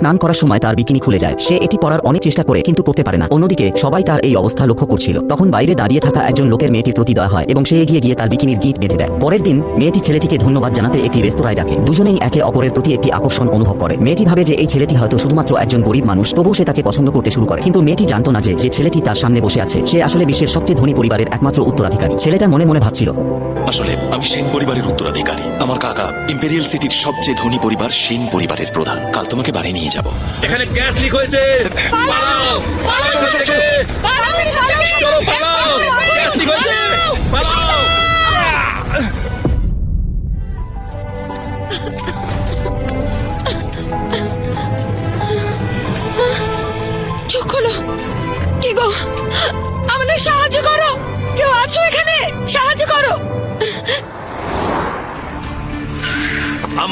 স্নান করার সময় তার বিকিনি খুলে যায়। সে এটি পরার অনেক চেষ্টা করে, কিন্তু পড়তে পারে না। অন্যদিকে, সবাই তার এই অবস্থা লক্ষ্য করছিল। তখন বাইরে দাঁড়িয়ে থাকা একজন লোকের মেয়েটির প্রতি দয়া হয় এবং সে এগিয়ে গিয়ে তার বিকিনির গিট বেঁধে দেয়। পরের দিন, মেয়েটি ছেলেটিকে ধন্যবাদ জানাতে একটি রেস্তোরাঁয় ডাকে। দুজনেই একে অপরের প্রতি একটি আকর্ষণ অনুভব করে। মেয়েটি ভাবে যে এই ছেলেটি হয়তো শুধুমাত্র একজন গরিব মানুষ, তবুও সে তাকে পছন্দ করতে শুরু করে। কিন্তু মেয়েটি জানতো না যে যে ছেলেটি তার সামনে বসে আছে, সে আসলে বিশ্বের সবচেয়ে ধনী পরিবারের একমাত্র উত্তরাধিকারী। ছেলেটা মনে মনে ভাবছিল, আসলে, আমি সেন পরিবারের উত্তরাধিকারী। আমার কাকা, ইম্পেরিয়াল সিটির সবচেয়ে ধনী পরিবার সেন পরিবারের প্রধান। কাল তোমাকে বাড়ি নিয়ে যাব। এখানে গ্যাস লিক হয়েছে। পালাও পালাও চলো, চলো, চলো। চলো পালাও গ্যাস লিক হয়েছে। পালাও।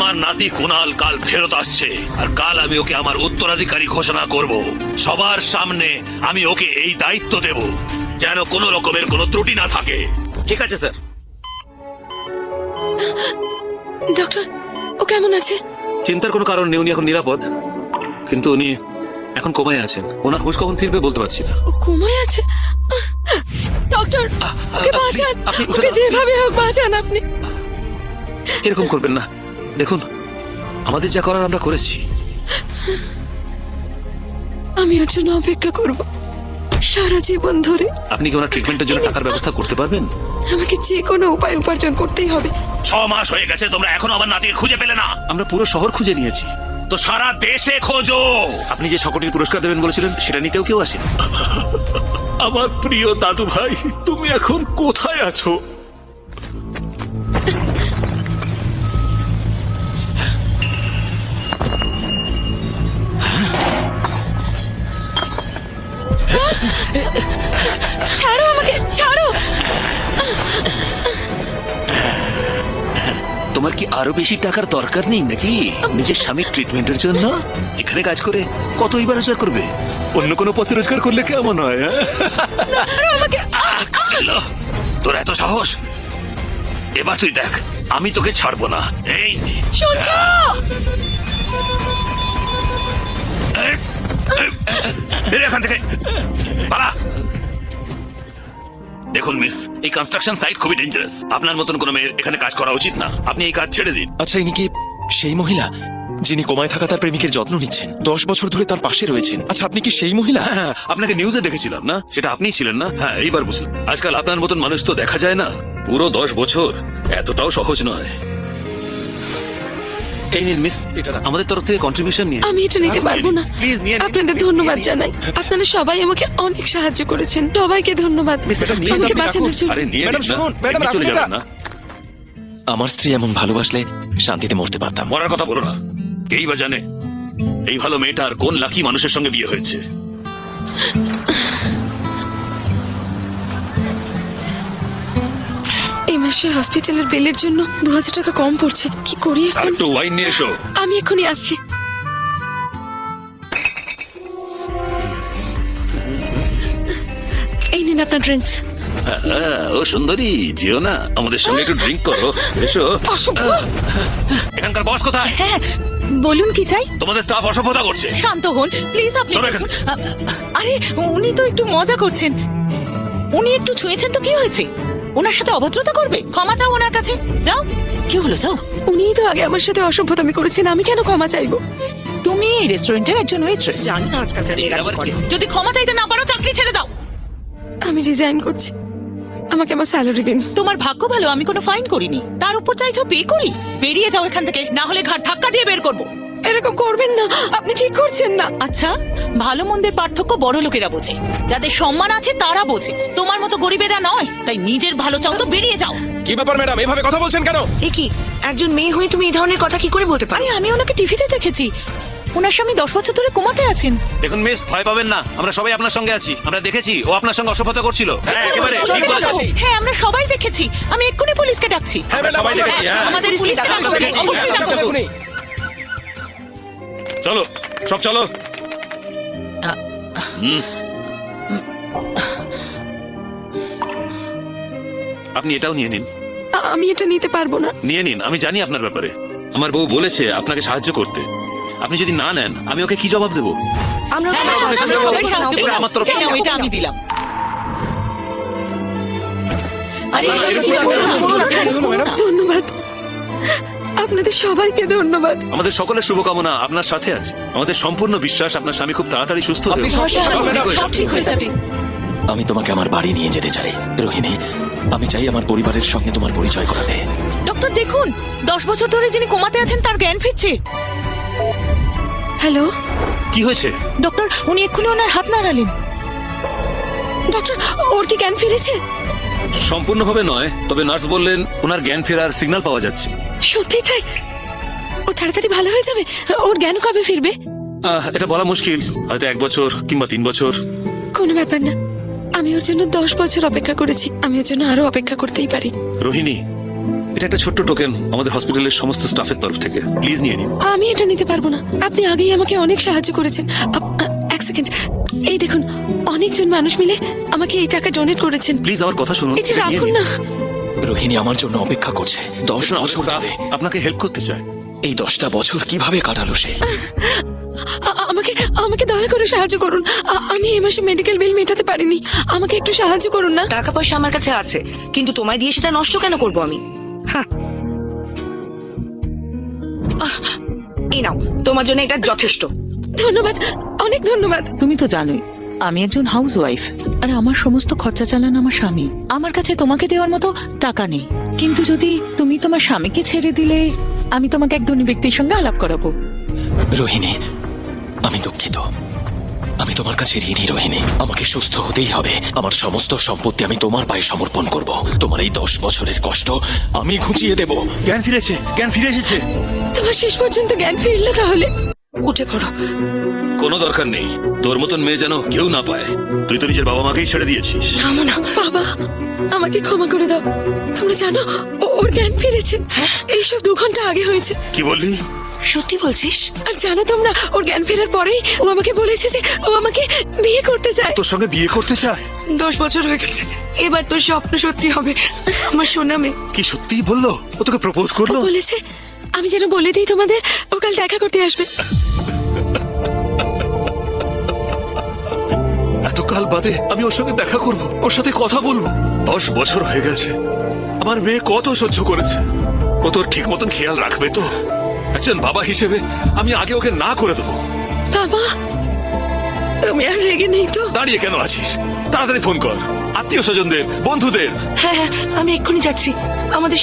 আমার নাতি কুনাল কাল ফেরত আসছে আর কাল আমি ওকে আমার উত্তরাধিকারী ঘোষণা করব। সবার সামনে আমি ওকে এই দায়িত্ব দেব যেন কোনো রকমের কোনো ত্রুটি না থাকে। ঠিক আছে স্যার। ডক্টর ও কেমন আছে? চিন্তার কোনো কারণ নেই উনি এখন নিরাপদ। কিন্তু উনি এখন কোমায় আছেন। ওনার হুশ কখন ফিরবে বলতে পারছি না। ও ঘুমায় আছে? ডক্টর ওকে বাঁচান। আপনি যেভাবে হোক বাঁচান আপনি। এরকম করবেন না। দেখুন আমাদের যা করার আমরা করেছি। আমি ওর জন্য অপেক্ষা করব। সারা জীবন ধরে। আপনি কি ওনার ট্রিটমেন্টের জন্য টাকার ব্যবস্থা করতে পারবেন? আমাকে যে কোনো উপায় উপার্জন করতেই হবে। ছ মাস হয়ে গেছে তোমরা এখনও আমার নাতিকে খুঁজে পেলে না। আমরা পুরো শহর খুঁজে নিয়েছি। তো সারা দেশে খোঁজো। আপনি যে সকটির পুরস্কার দেবেন বলেছিলেন সেটা নিতেও কেউ আসেন। আমার প্রিয় দাদু ভাই তুমি এখন কোথায় আছো? কি আরও বেশি টাকার দরকার নেই নাকি? নিজের স্বামীর ট্রিটমেন্টের জন্য? এখানে কাজ করে কতই বা রোজগার করবে? অন্য কোনো পথে রোজগার করলে কেমন হয় হ্যাঁ? তোর এত সাহস? এবার তুই দেখ আমি তোকে ছাড়বো না। এই নে। এই, এই কনস্ট্রাকশন সাইট খুবই ডেঞ্জারাস আপনার মতন কোনো মেয়ের এখানে কাজ করা উচিত না। আপনি এই কাজ ছেড়ে দিন। আচ্ছা ইনি কি সেই মহিলা যিনি কোমায় থাকা তার প্রেমিকের যত্ন নিচ্ছেন? দশ বছর ধরে তার পাশে রয়েছেন। আচ্ছা আপনি কি সেই মহিলা? হ্যাঁ হ্যাঁ, আপনাকে নিউজে দেখেছিলাম না? সেটা আপনি ছিলেন না? হ্যাঁ এইবার বুঝলাম। আজকাল আপনার মতন মানুষ তো দেখা যায় না। পুরো দশ বছর এতটাও সহজ নয়। এই নিন মিস এটা আমাদের তরফ থেকে কন্ট্রিবিউশন নিয়ে আমি এটা নিতে পারব না। প্লিজ নিয়ে নিন। আপনাদের ধন্যবাদ জানাই। আপনারা সবাই আমাকে অনেক সাহায্য করেছেন। সবাইকে ধন্যবাদ। মিস, এটা নিয়ে আমাকে বাঁচানোর রাখুন। জন্য। আরে নিয়ে ম্যাডাম, নিন না। শুনুন, ম্যাডাম, এমনি চলে রাখুন যাবেন না। আমার স্ত্রী এমন ভালোবাসলে শান্তিতে মরতে পারতাম। মরার কথা বলো না। কেই বা জানে? এই ভালো মেয়েটার কোন লাকি মানুষের সঙ্গে বিয়ে হয়েছে? এই মাসে হসপিটালের বিলের জন্য দু হাজার টাকা কম পড়ছে। কি করি এখন? একটু ওয়াইন নিয়ে এসো। আমি এক্ষুনি আসছি। এই নিন আপনার ড্রিঙ্কস হ্যাঁ, ও সুন্দরী যেও না আমাদের সঙ্গে একটু ড্রিঙ্ক করো। এসো। এখানকার বস কোথায়? হ্যাঁ বলুন কি চাই? তোমাদের স্টাফ অসভ্যতা করছে। শান্ত হন প্লিজ আপনি আরে উনি তো একটু মজা করছেন। উনি একটু ছুঁয়েছেন তো কি হয়েছে? ওনার সাথে অভদ্রতা করবে? ক্ষমা চাও ওনার কাছে। যাও। কি হলো যাও। উনিই তো আগে আমার সাথে অসভ্যতামি করেছেন আমি কেন ক্ষমা চাইব? তুমি এই রেস্টুরেন্টের একজন ওয়েট্রেস জানি না আজকালকার মেয়েরা কি আবার করে। যদি ক্ষমা চাইতে না পারো চাকরি ছেড়ে দাও। আমি রিজাইন করছি। আমাকে আমার স্যালারি দিন। তোমার ভাগ্য ভালো আমি কোনো ফাইন করিনি। তার উপর চাইছো পে করি? বেরিয়ে যাও এখান থেকে না হলে ঘাট ধাক্কা দিয়ে বের করব। এরকম করবেন না। আপনি ঠিক করছেন না। আচ্ছা ভালো মন্দের পার্থক্য বড় লোকেরা বোঝে। যাদের সম্মান আছে তারা বোঝে। তোমার মতো গরিবেরা নয়। তাই নিজের ভালো চাও তো বেরিয়ে যাও। কি ব্যাপার ম্যাডাম? এভাবে কথা বলছেন কেন? এ কি একজন মেয়ে হয়ে তুমি এই ধরনের কথা কি করে বলতে পারো? আরে আমি ওনাকে টিভিতে দেখেছি। ওনার স্বামী দশ বছর ধরে কোমাতে আছেন। দেখুন মিস ভয় পাবেন না। আমরা সবাই আপনার সঙ্গে আছি। আমরা দেখেছি ও আপনার সঙ্গে অসভ্যতা করছিল। হ্যাঁ। হ্যাঁ আমরা সবাই দেখেছি। আমি এক্ষুনি পুলিশকে ডাকছি। হ্যাঁ, হ্যাঁ। আমাদের পুলিশকে ডাকো, চলো সব চলো। আপনি এটাও নিয়ে নিন। আমি এটা নিতে পারব না। নিয়ে নিন আমি জানি আপনার ব্যাপারে। আমার বউ বলেছে আপনাকে সাহায্য করতে। আপনি যদি না নেন আমি ওকে কি জবাব দেবো? আমরা হ্যাঁ, হ্যাঁ, হ্যাঁ, আমার তরফ থেকে এটা আমি দিলাম। ধন্যবাদ। আপনাদের সবাইকে ধন্যবাদ। আমাদের সকলের শুভকামনা আপনার সাথে আছে। আমাদের সম্পূর্ণ বিশ্বাস আপনার স্বামী খুব তাড়াতাড়ি সুস্থ হয়ে উঠবে। ভরসা সব হয়ে যাবে। ঠিক হয়ে যাবে। আমি তোমাকে আমার বাড়ি নিয়ে যেতে চাই। রোহিণী আমি চাই আমার পরিবারের সঙ্গে তোমার পরিচয় করাতে। ডক্টর দেখুন দশ বছর ধরে যিনি কোমাতে আছেন তার জ্ঞান ফিরছে। হ্যালো? কি হয়েছে? ডক্টর উনি এক্ষুনি ওনার হাত নাড়ালেন। ডক্টর ওর কি জ্ঞান ফিরেছে? সম্পূর্ণভাবে নয় তবে নার্স বললেন ওনার জ্ঞান ফেরার সিগন্যাল পাওয়া যাচ্ছে। সত্যি তাই? ও তাড়াতাড়ি ভালো হয়ে যাবে? ওর জ্ঞান কবে ফিরবে? আহ, এটা বলা মুশকিল। হয়তো এক বছর কিংবা তিন বছর। কোনো ব্যাপার না। আমি ওর জন্য দশ বছর অপেক্ষা করেছি। আমি ওর জন্য আরও অপেক্ষা করতেই পারি। রোহিণী এটা একটা ছোট্ট টোকেন আমাদের হসপিটালের সমস্ত স্টাফের তরফ থেকে। প্লিজ নিয়ে নিন। আমি এটা নিতে পারব না। আপনি আগেই আমাকে অনেক সাহায্য করেছেন। আপ- আ- এক সেকেন্ড এই দেখুন অনেকজন মানুষ মিলে আমাকে এই টাকা ডোনেট করেছেন। প্লিজ আমার কথা শুনুন। এটা রাখুন না। রোহিণী আমার জন্য অপেক্ষা করছে। দশ বছর আপনাকে হেল্প করতে চায়। এই দশটা বছর কীভাবে কাটালো সে? আমাকে আমাকে দয়া করে সাহায্য করুন। আমি এই মাসে মেডিকেল বিল মেটাতে পারিনি। আমাকে একটু সাহায্য করুন না। টাকা পয়সা আমার কাছে আছে কিন্তু তোমায় দিয়ে সেটা নষ্ট কেন করব আমি? এই নাও তোমার জন্য এটা যথেষ্ট। ধন্যবাদ। অনেক ধন্যবাদ। তুমি তো জানোই আমি একজন হাউস ওয়াইফ আর আমার সমস্ত খরচা চালান আমার স্বামী। আমার কাছে তোমাকে দেওয়ার মতো টাকা নেই। কিন্তু যদি তুমি তোমার স্বামীকে ছেড়ে দিলে আমি তোমাকে এক ধনী ব্যক্তির সঙ্গে আলাপ করাবো। রোহিণী আমি দুঃখিত। আমি তোমার কাছে ঋণী রোহিণী। আমাকে সুস্থ হতেই হবে। আমার সমস্ত সম্পত্তি আমি তোমার পায়ে সমর্পণ করব। তোমার এই দশ বছরের কষ্ট আমি ঘুচিয়ে দেব। জ্ঞান ফিরেছে জ্ঞান ফিরে এসেছে। তোমার শেষ পর্যন্ত জ্ঞান ফিরলো তাহলে? উঠে পড়ো। কোনো দরকার নেই। তোর মতন মেয়ে যেন কেউ না পায়। তুই তো নিজের বাবা মাকেই ছেড়ে দিয়েছিস। থামো না। বাবা আমাকে ক্ষমা করে দাও। তোমরা জানো ও- ওর জ্ঞান ফিরেছে। এইসব দু ঘণ্টা আগে হয়েছে। কি বললি? সত্যি বলছিস? আর জানো তোমরা ওর জ্ঞান ফেরার পরেই ও আমাকে বলেছে যে ও আমাকে বিয়ে করতে চায়। তোর সঙ্গে বিয়ে করতে চায়? দশ বছর হয়ে গেছে। এবার তোর স্বপ্ন সত্যি হবে। আমার সোনা মেয়ে। কি সত্যিই বলল? ও তোকে প্রপোজ ও করল বলেছে আমি যেন বলে দিই তোমাদের ও কাল দেখা করতে আসবে। এতকাল বাদে আমি ওর সঙ্গে দেখা করব ওর সাথে কথা বলব। দশ বছর হয়ে গেছে। আমার মেয়ে কত সহ্য করেছে। ও তোর ঠিক মতন খেয়াল রাখবে তো? একজন বাবা হিসেবে আমি আগে ওকে না করে দেবো। বাবা তুমি আর রেগে নেই তো? দাঁড়িয়ে কেন আছিস? তাড়াতাড়ি ফোন কর। আত্মীয় স্বজনদের বন্ধুদের। হ্যাঁ হ্যাঁ আমি এক্ষুনি যাচ্ছি। আমাদের